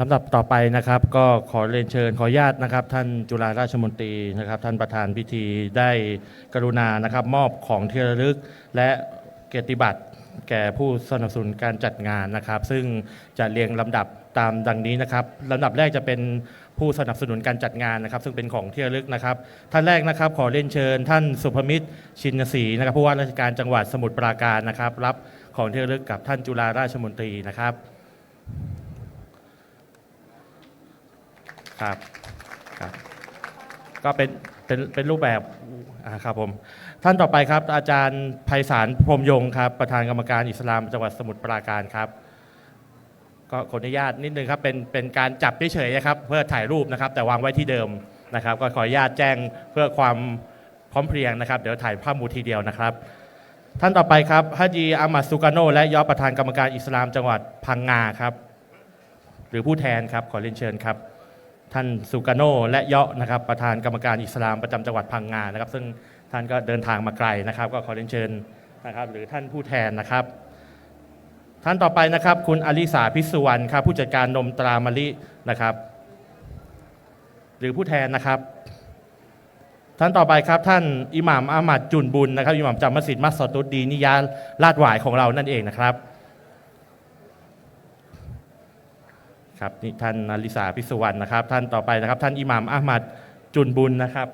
ลำดับต่อไปนะครับก็ขอเรียนเชิญขออนุญาตนะครับ ท่านจุฬาราชมนตรีนะครับ ท่านประธานพิธีได้กรุณานะครับ มอบของที่ระลึกและเกียรติบัตรแก่ผู้สนับสนุนการจัดงานนะครับ ซึ่งจะเรียงลำดับตามดังนี้นะครับลำดับแรกจะเป็นผู้สนับสนุนการจัดงานนะครับ ซึ่งเป็นของที่ระลึกนะครับ ท่านแรกนะครับ ขอเรียนเชิญ ท่านสุภมิตรชินศรีนะครับผู้ว่าราชการจังหวัดสมุทรปราการนะครับ รับของที่ระลึกกับท่านจุฬาราชมนตรีนะครับ ครับครับก็เป็นเป็นเป็นรูปแบบอ่าครับผมท่านต่อไปครับ อาจารย์ไพศาลพรหมยงค์ครับ ประธานกรรมการอิสลามจังหวัดสมุทรปราการครับ ก็ขออนุญาตนิดนึงครับเป็นเป็นการจับเฉยๆนะครับ เพื่อถ่ายรูปนะครับ แต่วางไว้ที่เดิมนะครับ ก็ขออนุญาตแจ้งเพื่อความพร้อมเพรียงนะครับ เดี๋ยวถ่ายภาพหมูทีเดียวนะครับ ท่านต่อไปครับฮัจีอามัดสุกาโนและยอประธานกรรมการอิสลามจังหวัดพังงาครับ หรือผู้แทนครับขอเรียนเชิญครับ ท่านสุกาโนและเยาะนะครับประธานกรรมการอิสลามประจำจังหวัดพังงานะครับ ซึ่งท่านก็เดินทางมาไกลนะครับ ก็ขอเรียนเชิญนะครับ หรือท่านผู้แทนนะครับ ท่านต่อไปนะครับ คุณอลิสาพิสุวรรณครับผู้จัดการนมตรามลินะครับ หรือผู้แทนนะครับ ท่านต่อไปครับท่านอิหม่ามอามัดจุนบุญนะครับอิหม่ามจำมัสยิดมัสตุดดีนิยาลาดหวายของเรานั่นเองนะครับ ครับนี่ท่านนาริสาพิสุวรรณนะครับ ท่านต่อไปนะครับ ท่านอิหม่ามอามัดจุนบุญนะครับ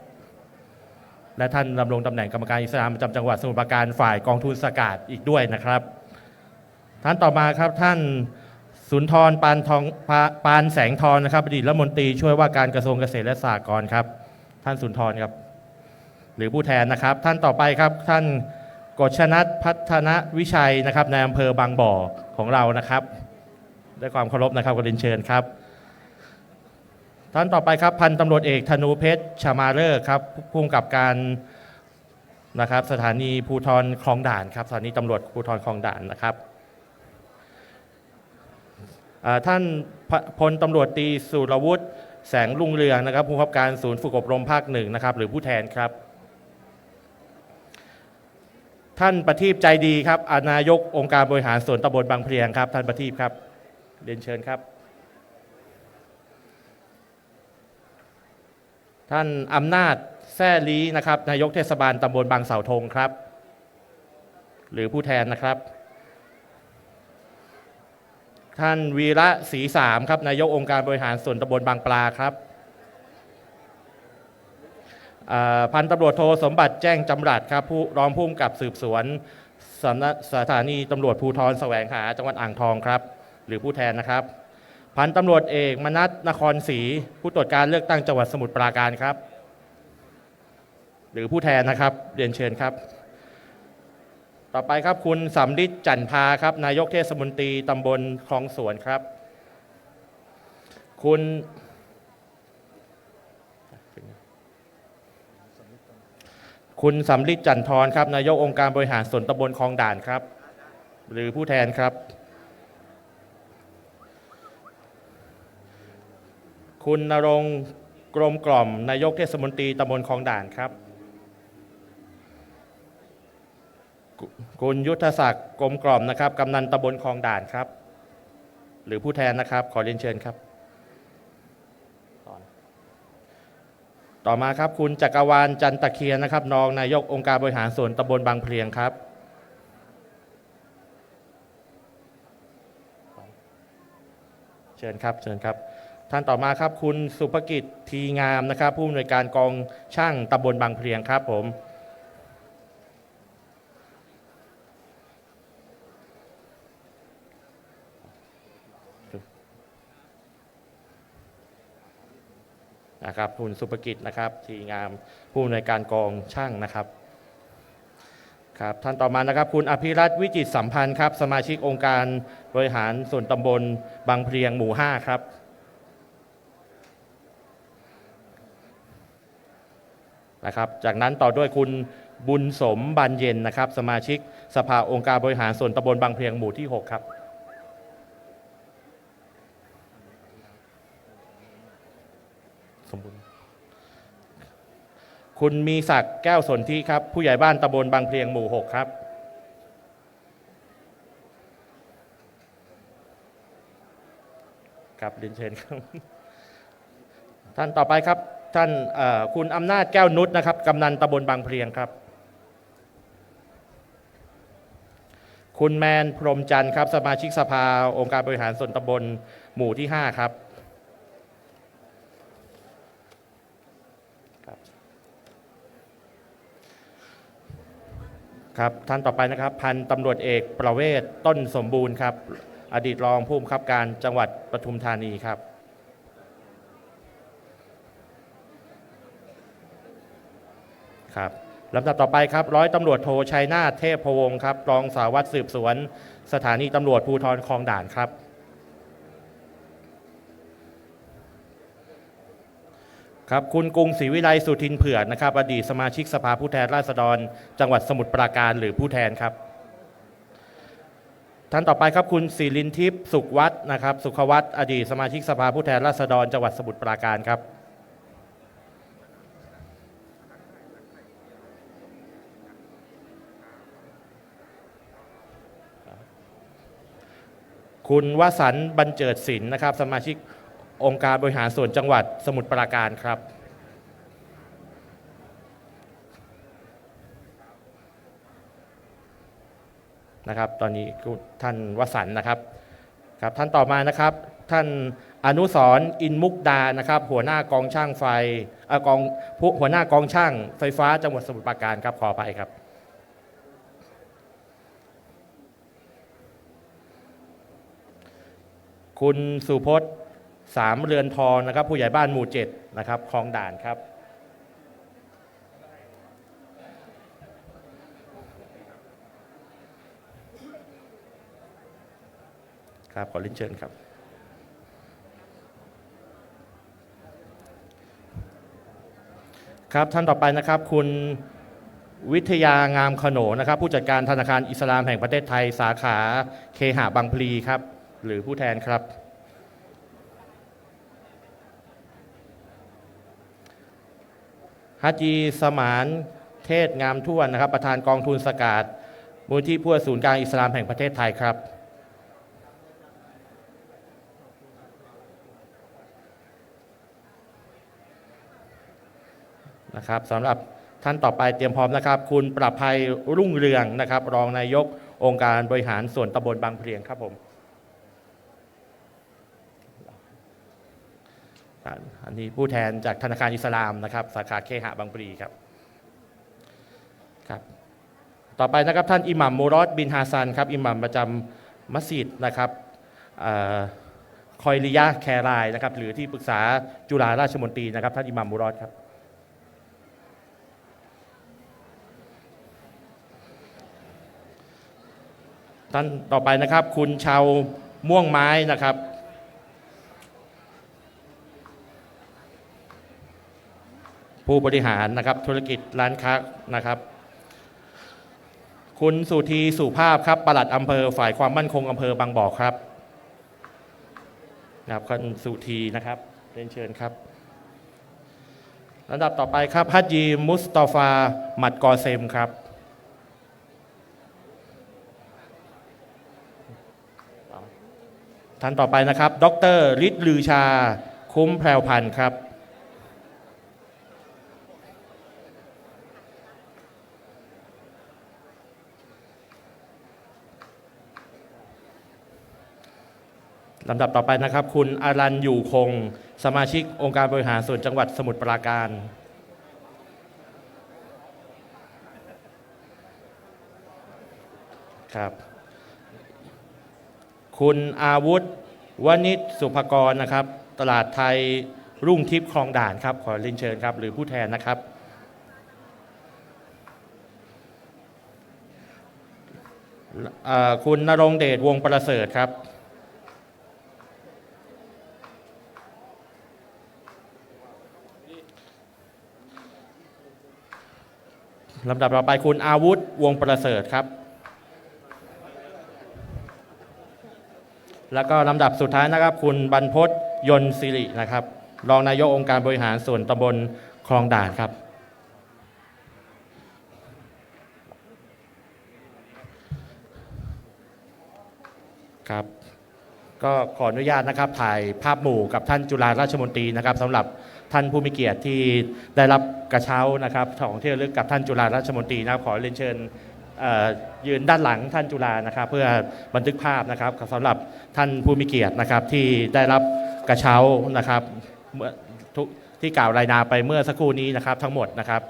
และท่านดำรงตำแหน่งกรรมการอิสลามประจำจังหวัดสมุทรปราการฝ่ายกองทุนสกาดอีกด้วยนะครับ ท่านต่อมาครับท่านสุนทรปานทองปาปานแสงทองนะครับอดีตรัฐมนตรีช่วยว่าการกระทรวงเกษตรและสหกรณ์ครับ ท่านสุนทรครับ หรือผู้แทนนะครับ ท่านต่อไปครับท่านกฤษณัทพัฒนวิชัยนะครับในอำเภอบางบ่อของเรานะครับ ด้วยความเคารพนะครับขอเรียนเชิญครับ ท่านต่อไปครับพันตำรวจเอกธนูเพชรชามาเลอร์ครับผู้กำกับการนะครับสถานีภูธรคลองด่านครับสถานีตำรวจภูธรคลองด่านนะครับท่านพลตำรวจตรีสุรวุฒิแสงรุ่งเรืองนะครับผู้กำกับการศูนย์ฝึกอบรมภาคหนึ่งนะครับหรือผู้แทนครับ ท่านประทีปใจดีครับอานายกองค์การบริหารส่วนตำบลบางเพลียงครับ ท่านประทีปครับ เรียนเชิญครับ ท่านอำนาจแซ่ลีนะครับ นายกเทศบาลตำบลบางเสาธงครับ หรือผู้แทนนะครับ ท่านวีระศรีสามครับ นายกองค์การบริหารส่วนตำบลบางปลาครับพันตำรวจโทสมบัติแจ้งจำรัดครับผู้รองผู้กำกับสืบสวนสถานีตำรวจภูธรแสวงหาจังหวัดอ่างทองครับ หรือผู้แทนนะครับ พันตำรวจเอกมนัสนครศรีผู้ตรวจการเลือกตั้งจังหวัดสมุทรปราการครับ หรือผู้แทนนะครับเรียนเชิญครับ ต่อไปครับคุณสำลิดจันพาครับ นายกเทศมนตรีตำบลคลองสวนครับ คุณคุณสำลิดจันทรครับ นายกองค์การบริหารส่วนตำบลคลองด่านครับ หรือผู้แทนครับ คุณนรงกรมกล่อม นายกเทศมนตรีตำบลคลองด่านครับ คุณยุทธศักดิ์กรมกล่อมนะครับกำนันตำบลคลองด่านครับ หรือผู้แทนนะครับ ขอเรียนเชิญครับ ต่อมาครับคุณจักรวาลจันตะเคียนนะครับรองนายกองค์การบริหารส่วนตำบลบางเพลียงครับเชิญครับ เชิญครับ ท่านต่อมาครับคุณสุภกิจทีงามนะครับ ผู้อำนวยการกองช่างตำบลบางเพลียงครับผมนะครับคุณสุภกิจนะครับทีงามผู้อำนวยการกองช่างนะครับครับท่านต่อมานะครับคุณอภิรัตวิจิตสัมพันธ์ครับ สมาชิกองค์การบริหารส่วนตำบลบางเพลียงหมู่ 5 ครับ นะครับจากนั้นต่อด้วยคุณบุญสมบันเย็นนะครับ สมาชิกสภาองค์การบริหารส่วนตำบลบางเพลียงหมู่ที่ 6 ครับ สมบูรณ์คุณมีศักดิ์แก้วสนธิครับ ผู้ใหญ่บ้านตำบลบางเพลียงหมู่ 6 ครับคครับเรียนเชิญครับ ท่านต่อไปครับ ท่านคุณอำนาจแก้วนุชนะครับกำนันตำบลบางเพลียงครับ คุณแมนพรมจันทร์ครับ สมาชิกสภาองค์การบริหารส่วนตำบลหมู่ที่ 5 ครับ ครับ ท่านต่อไปนะครับ พันตำรวจเอกประเวศต้นสมบูรณ์ครับ อดีตรองผู้บังคับการจังหวัดปทุมธานีครับ ครับลำดับต่อไปครับร้อยตำรวจโทชัยนาทเทพพวงศ์ครับรองสารวัตรสืบสวน สถานีตำรวจภูธรคลองด่านครับ ครับคุณกรุงศรีวิไลสุทินเผือกนะครับอดีตสมาชิกสภาผู้แทนราษฎร จังหวัดสมุทรปราการหรือผู้แทนครับท่านต่อไปครับคุณศิรินทิพย์สุขวัฒน์นะครับสุขวัฒน์อดีตสมาชิกสภาผู้แทนราษฎรจังหวัดสมุทรปราการครับ คุณวสันต์บรรเจิดศิลป์นะครับ สมาชิกองค์การบริหารส่วนจังหวัดสมุทรปราการครับ นะครับ ตอนนี้ท่านวสันต์นะครับครับ ท่านต่อมานะครับ ท่านอนุสรอินมุกดานะครับ หัวหน้ากองช่างไฟเออกองผู้หัวหน้ากองช่างไฟฟ้าจังหวัดสมุทรปราการครับขอไปครับ คุณสุพจน์สามเรือนทองนะครับ ผู้ใหญ่บ้านหมู่เจ็ดนะครับคลองด่านครับ ครับขอรียนเชิญครับ ครับท่านต่อไปนะครับคุณวิทยางามขโนนะครับ ผู้จัดการธนาคารอิสลามแห่งประเทศไทย สาขาเคหะบางพลีครับ หรือผู้แทนครับ ฮัจจีสมานเทศงามท่วนนะครับ ประธานกองทุนสกาดมูลที่เพื่อศูนย์กลางอิสลามแห่งประเทศไทยครับนะครับสำหรับท่านต่อไปเตรียมพร้อมนะครับ คุณประภัยรุ่งเรืองนะครับ รองนายกองค์การบริหารส่วนตำบลบางเพลียงครับผม อันนี้ผู้แทนจากธนาคารอิสลามนะครับ สาขาเคหะบางพลีครับครับ ต่อไปนะครับท่านอิหมัมมูรอดบินฮาซันครับอิหมัมประจำมัสยิดนะครับอคอยลิยะห์แครายนะครับ หรือที่ปรึกษาจุฬาราชมนตรีนะครับ ท่านอิหมัมมูรอดครับท่านต่อไปนะครับ คุณชาวม่วงไม้นะครับ ผู้บริหารนะครับธุรกิจร้านค้านะครับ คุณสุธีสุภาพครับปลัดอำเภอฝ่ายความมั่นคงอำเภอบางบ่อครับนะครับคุณสุธีนะครับเรียนเชิญครับลำดับต่อไปครับฮัจยีมุสตอฟาหมัดกอเซมครับท่านต่อไปนะครับ ดรฤทธิ์ลือชา คุ้มแพรวพันธ์ครับ ลำดับต่อไปนะครับ คุณอารันอยู่คง สมาชิกองค์การบริหารส่วนจังหวัดสมุทรปราการ ครับ คุณอาวุธวณิชสุภกรนะครับ ตลาดไทยรุ่งทิพย์คลองด่านครับ ขอเรียนเชิญครับ หรือผู้แทนนะครับ คุณนรงเดชวงประเสริฐครับ ลำดับต่อไปคุณอาวุธวงประเสริฐครับ แล้วก็ลำดับสุดท้ายนะครับ คุณบรรพศยนต์สิรินะครับ รองนายกองค์การบริหารส่วนตำบลคลองด่านครับ ครับ ก็ขออนุญาตนะครับถ่ายภาพหมู่กับท่านจุฬาราชมนตรีนะครับสำหรับ ท่านผู้มีเกียรติที่ได้รับกระเช้านะครับของที่ระลึกกับท่านจุฬาราชมนตรีนะครับขอเรียนเชิญยืนด้านหลังท่านจุฬานะครับ เพื่อบันทึกภาพนะครับสำหรับท่านผู้มีเกียรตินะครับที่ได้รับกระเช้านะครับเมื่อทุกที่กล่าวรายนาไปเมื่อสักครู่นี้นะครับทั้งหมดนะครับ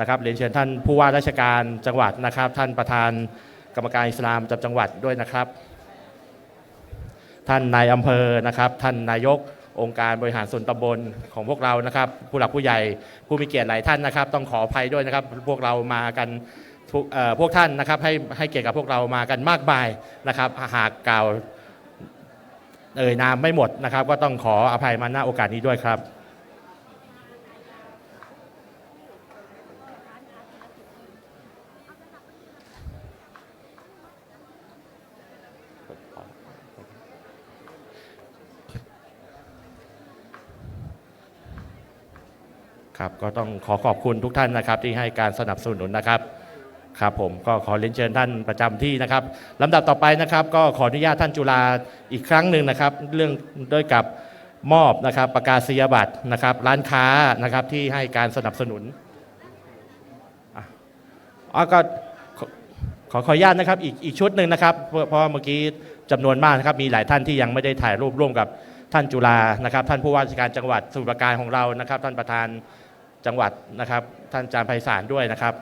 นะครับเรียนเชิญท่านผู้ว่าราชการจังหวัดนะครับ ท่านประธานกรรมการอิสลามจังหวัดด้วยนะครับ ท่านนายอำเภอนะครับ ท่านนายก องค์การบริหารส่วนตำบลของพวกเรานะครับ ผู้หลักผู้ใหญ่ผู้มีเกียรติหลายท่านนะครับ ต้องขออภัยด้วยนะครับ พวกเรามากันพวกท่านนะครับให้ให้เกียรติกับพวกเรามากันมากมายนะครับ หากกล่าวเอ่ยนามไม่หมดนะครับ ก็ต้องขออภัยมาณโอกาสนี้ด้วยครับ ครับก็ต้องขอขอบคุณทุกท่านนะครับที่ให้การสนับสนุนนะครับครับผมก็ขอเรียนเชิญท่านประจำที่นะครับลำดับต่อไปนะครับก็ขออนุญาตท่านจุฬาอีกครั้งหนึ่งนะครับ เรื่องด้วยกับมอบนะครับประกาศนียบัตรนะครับร้านค้านะครับที่ให้การสนับสนุนอะอ๋อก็ขอขออนุญาตนะครับอีกอีกชุดหนึ่งนะครับเพราะเมื่อกี้จำนวนมากนะครับมีหลายท่านที่ยังไม่ได้ถ่ายรูปร่วมกับท่านจุฬานะครับ ท่านผู้ว่าราชการจังหวัดสมุทรราการของเรานะครับ ท่านประธาน จังหวัดนะครับท่านอาจารย์ไพศาลด้วยนะครับ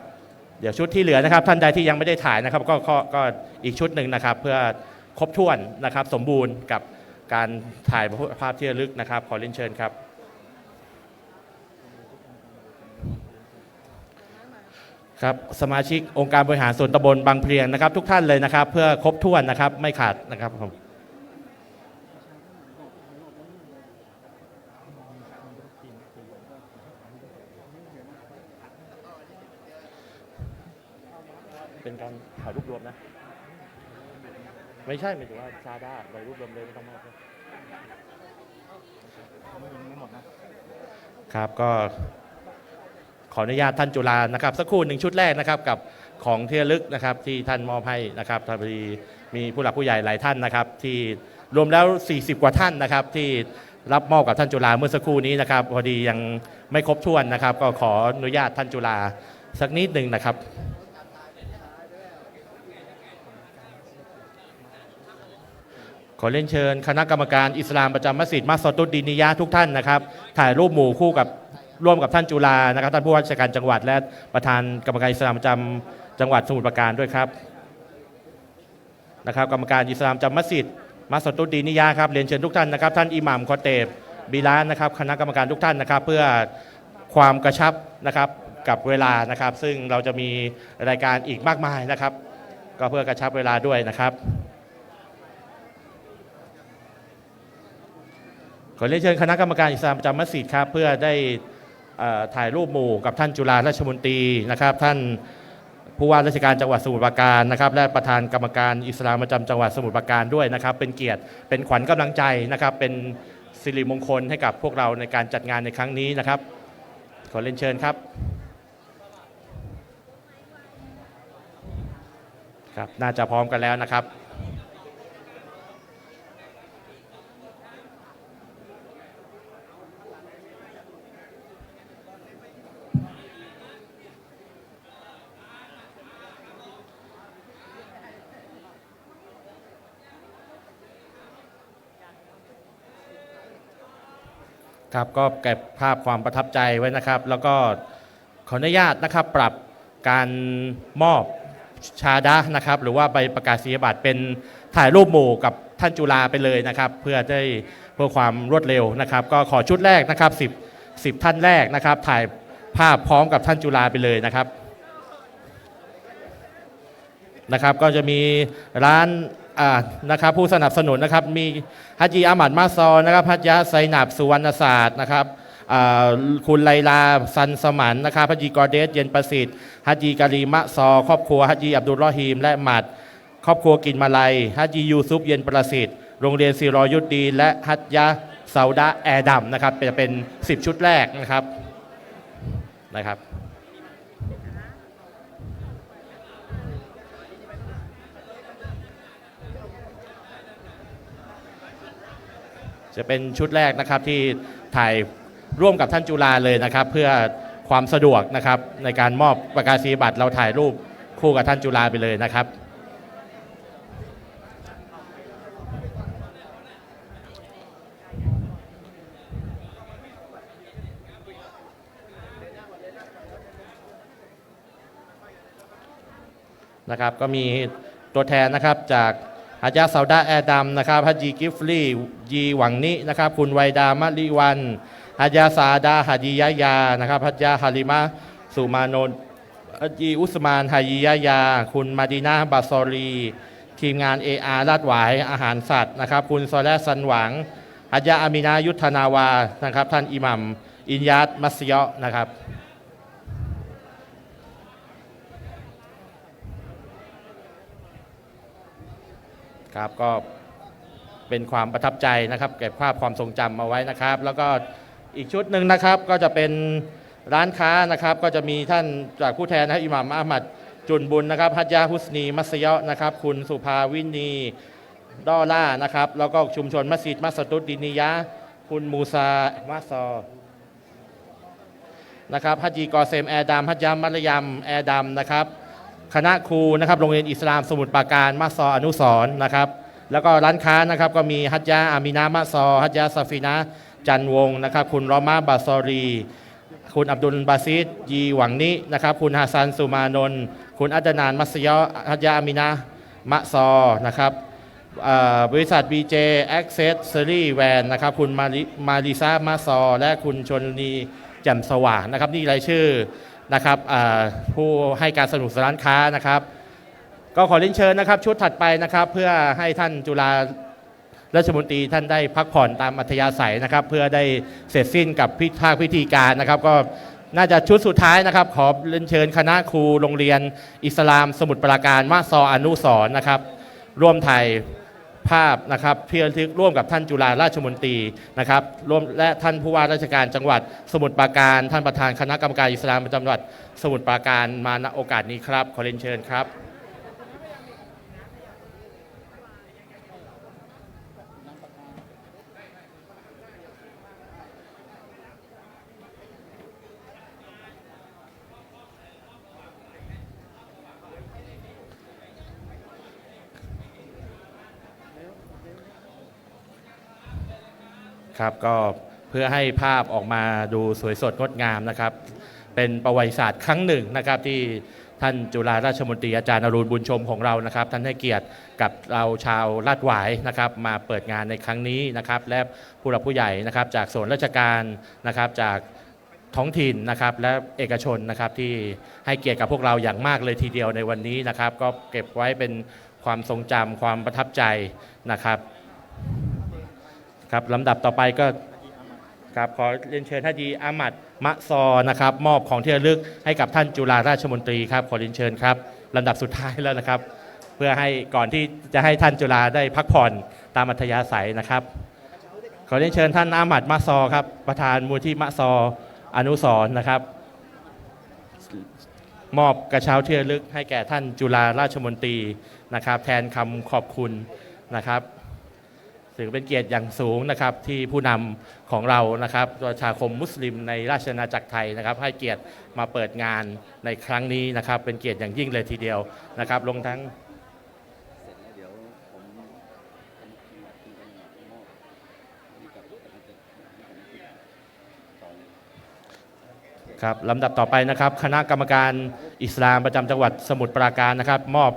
เดี๋ยวชุดที่เหลือนะครับ ท่านใดที่ยังไม่ได้ถ่ายนะครับก็ก็ก็อีกชุดหนึ่งนะครับ เพื่อครบถ้วนนะครับ สมบูรณ์กับการถ่ายภาพที่ระลึกนะครับ ขอเรียนเชิญครับครับสมาชิกองค์การบริหารส่วนตำบลบางเพลียงนะครับ ทุกท่านเลยนะครับ เพื่อครบถ้วนนะครับไม่ขาดนะครับผม เป็นการถ่ายรูปรวมนะ ไม่ใช่หมายถึงว่าซาด้าถ่ายรูปรวมเลยไม่ต้องมากครับก็ขออนุญาตท่านจุฬานะครับ สักครู่หนึ่งชุดแรกนะครับกับของที่ระลึกนะครับที่ท่านมอบให้นะครับพอดีมีผู้หลักผู้ใหญ่หลายท่านนะครับ ที่รวมแล้ว 40 กว่าท่านนะครับ ที่รับมอบกับท่านจุฬาเมื่อสักครู่นี้นะครับ พอดียังไม่ครบถ้วนนะครับ ก็ขออนุญาตท่านจุฬาสักนิดหนึ่งนะครับ ขอเรียนเชิญ คณะกรรมการอิสลามประจำมัสยิดมัสตุดดีนิยะทุกท่านนะครับ ถ่ายรูปหมู่คู่กับร่วมกับท่านจุฬานะครับ ท่านผู้ว่าราชการจังหวัด และประธานกรรมการอิสลามประจำจังหวัดสมุทรปราการด้วยครับนะครับ กรรมการอิสลามประจำมัสยิดมัสตุดดีนิยะครับเรียนเชิญทุกท่านนะครับ ท่านอิหม่ามคอเตบบิลานนะครับ คณะกรรมการทุกท่านนะครับ เพื่อความกระชับนะครับกับเวลานะครับ ซึ่งเราจะมีรายการอีกมากมายนะครับ ก็เพื่อกระชับเวลาด้วยนะครับ ขอเรียนเชิญคณะกรรมการอิสลามประจำมัสยิดครับ เพื่อได้ถ่ายรูปหมู่กับท่านจุฬาราชมนตรีนะครับ ท่านผู้ว่าราชการจังหวัดสมุทรปราการนะครับ และประธานกรรมการอิสลามประจำจังหวัดสมุทรปราการด้วยนะครับ เป็นเกียรติเป็นขวัญกำลังใจนะครับ เป็นสิริมงคลให้กับพวกเราในการจัดงานในครั้งนี้นะครับ ขอเรียนเชิญครับครับ น่าจะพร้อมกันแล้วนะครับ ครับก็เก็บภาพความประทับใจไว้นะครับ แล้วก็ขออนุญาตนะครับปรับการมอบชาดะนะครับ หรือว่าใบประกาศนียบัตรเป็นถ่ายรูปหมู่กับท่านจุฬาไปเลยนะครับ เพื่อได้เพื่อความรวดเร็วนะครับ ก็ขอชุดแรกนะครับ10 10ท่านแรกนะครับ ถ่ายภาพพร้อมกับท่านจุฬาไปเลยนะครับนะครับ ก็จะมีร้าน นะครับผู้สนับสนุนนะครับมีฮัจญีอามัดมาซอนะครับฮัจยะไซนับสุวรรณศาสตร์นะครับคุณไลลาซันสมันนะครับฮัจญีกอเดสเย็นประสิทธิ์ฮัจญีกาลีมะซอ ครอบครัวฮัจญีอับดุลรอฮีม และหมัด ครอบครัวกินมาลัยฮัจญียูซุปเย็นประสิทธิ์โรงเรียนซีรอยุดดี และฮัจยะซาดะแอร์ดัมนะครับจะเป็น 10 ชุดแรกนะครับนะครับ จะเป็นชุดแรกนะครับที่ถ่ายร่วมกับท่านจุฬาเลยนะครับ เพื่อความสะดวกนะครับในการมอบประกาศนียบัตรเราถ่ายรูปคู่กับท่านจุฬาไปเลยนะครับ นะครับก็มีตัวแทนนะครับจาก ฮัจญาซาดาแอร์ดัมนะครับฮัจจีกิฟลี่ยีหวังนินะครับ คุณไวดามะลิวันฮัจญาซาดาฮัจียะยานะครับฮัจญาฮาริมะสุมานนฮัจีอุสมานฮายียะยา คุณมาดีนาบาซอรีทีมงาน AR ลาดหวายอาหารสัตว์นะครับ คุณซอแลสันหวังฮัจญาอามินายุทธนาวานะครับ ท่านอิหมัมอินยัตมัสยะนะครับ ครับก็เป็นความประทับใจนะครับเก็บภาพความทรงจำมาไว้นะครับ แล้วก็อีกชุดหนึ่งนะครับก็จะเป็นร้านค้านะครับ ก็จะมีท่านจากผู้แทนนะอิหม่ามอามัดจุนบุญนะครับฮัจญาฮุสนีมัสยะนะครับ คุณสุภาวินีดอล่านะครับ แล้วก็ชุมชนมัสยิดมัสตุดดินียะ คุณมูซามาซอนะครับฮัจีกอเซมแอร์ดัมฮัจยามมัลยามแอร์ดัมนะครับ คณะครูนะครับโรงเรียนอิสลามสมุทรปราการมาซออนุสรณ์นะครับ แล้วก็ร้านค้านะครับก็มีฮัจยาอามินามาซอฮัจยาซาฟินะจันวงนะครับ คุณรอมาบาซอรี คุณอับดุลบาซิดยีหวังนินะครับ คุณฮัสซันสุมานนท์คุณอัจนานมัสยะฮัจยาอามินะมะซอนะครับบริษัท BJ Access Series Van นะครับคุณมาริมาริซามาซอ และคุณชนนีแจ่มสว่างนะครับ นี่รายชื่อ นะครับผู้ให้การสนับสนุนร้านค้านะครับ ก็ขอเรียนเชิญนะครับ ชุดถัดไปนะครับ เพื่อให้ท่านจุฬาราชมนตรีท่านได้พักผ่อนตามอัธยาศัยนะครับ เพื่อได้เสร็จสิ้นกับพิภาพิธีการนะครับ ก็น่าจะชุดสุดท้ายนะครับ ขอเรียนเชิญคณะครูโรงเรียน อิสลามสมุทรปราการมาซออนุสรนะครับ ร่วมถ่าย ภาพนะครับเพื่อทึกร่วมกับท่านจุฬาราชมนตรีนะครับร่วมและท่านผู้ว่าราชการจังหวัดสมุทรปราการ ท่านประธานคณะกรรมการอิสลามประจำจังหวัดสมุทรปราการมาณโอกาสนี้ครับ ขอเรียนเชิญครับ ครับก็เพื่อให้ภาพออกมาดูสวยสดงดงามนะครับ เป็นประวัติศาสตร์ครั้งหนึ่งนะครับ ที่ท่านจุฬาราชมนตรีอาจารย์อรุณบุญชมของเรานะครับ ท่านให้เกียรติกับเราชาวลาดหวายนะครับ มาเปิดงานในครั้งนี้นะครับ และผู้หลักผู้ใหญ่นะครับ จากส่วนราชการนะครับจากท้องถิ่นนะครับและเอกชนนะครับที่ให้เกียรติกับพวกเราอย่างมากเลยทีเดียวในวันนี้นะครับ ก็เก็บไว้เป็นความทรงจำความประทับใจนะครับ ครับลำดับต่อไปก็ครับขอเรียนเชิญท่านดีอามัดมะซอนะครับมอบของที่ระลึกให้กับท่านจุฬาราชมนตรีครับขอเรียนเชิญครับลำดับสุดท้ายแล้วนะครับ เพื่อให้ก่อนที่จะให้ท่านจุฬาได้พักผ่อนตามอัธยาศัยนะครับ ขอเรียนเชิญท่านอามัดมะซอครับประธานมูลที่มะซออนุสรณ์นะครับ มอบกระเช้าที่ระลึกให้แก่ท่านจุฬาราชมนตรีนะครับ แทนคำขอบคุณนะครับ ถือเป็นเกียรติอย่างสูงนะครับที่ผู้นำของเรานะครับประชาคมมุสลิมในราชอาจักรไทยนะครับ ให้เกียรติมาเปิดงานในครั้งนี้นะครับ เป็นเกียรติอย่างยิ่งเลยทีเดียวนะครับลงทั้งครับลำดับต่อไปนะครับคณะกรรมการอิสลามประจำจังหวัดสมุทรปราการนะครับ มอบ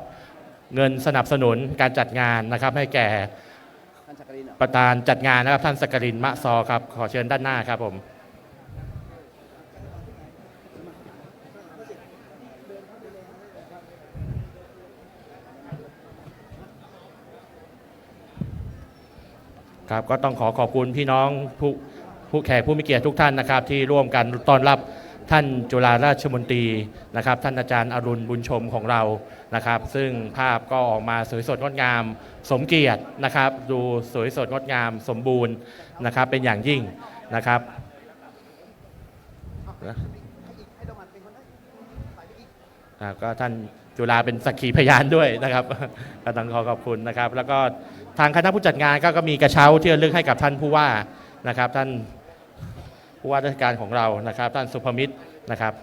เงินสนับสนุนการจัดงานนะครับให้แก่ ประธานจัดงานนะครับท่านสกรินมะซอครับ ขอเชิญด้านหน้าครับผมครับก็ต้องขอขอบคุณพี่น้องผู้ผู้แขกผู้มีเกียรติทุกท่านนะครับ ที่ร่วมกันต้อนรับ ท่านจุฬาราชมนตรีนะครับ ท่านอาจารย์อรุณบุญชมของเรานะครับ ซึ่งภาพก็ออกมาสวยสดงดงาม สมเกียรตินะครับ ดูสวยสดงดงามสมบูรณ์นะครับ เป็นอย่างยิ่งนะครับก็ท่านจุฬาเป็นสักขีพยานด้วยนะครับก็ต้องขอขอบคุณนะครับ แล้วก็ทางคณะผู้จัดงานก็ก็มีกระเช้าที่ระลึกให้กับท่านผู้ว่านะครับ ท่าน ผู้ว่าราชการของเรานะครับท่านสุภมิตรนะครับ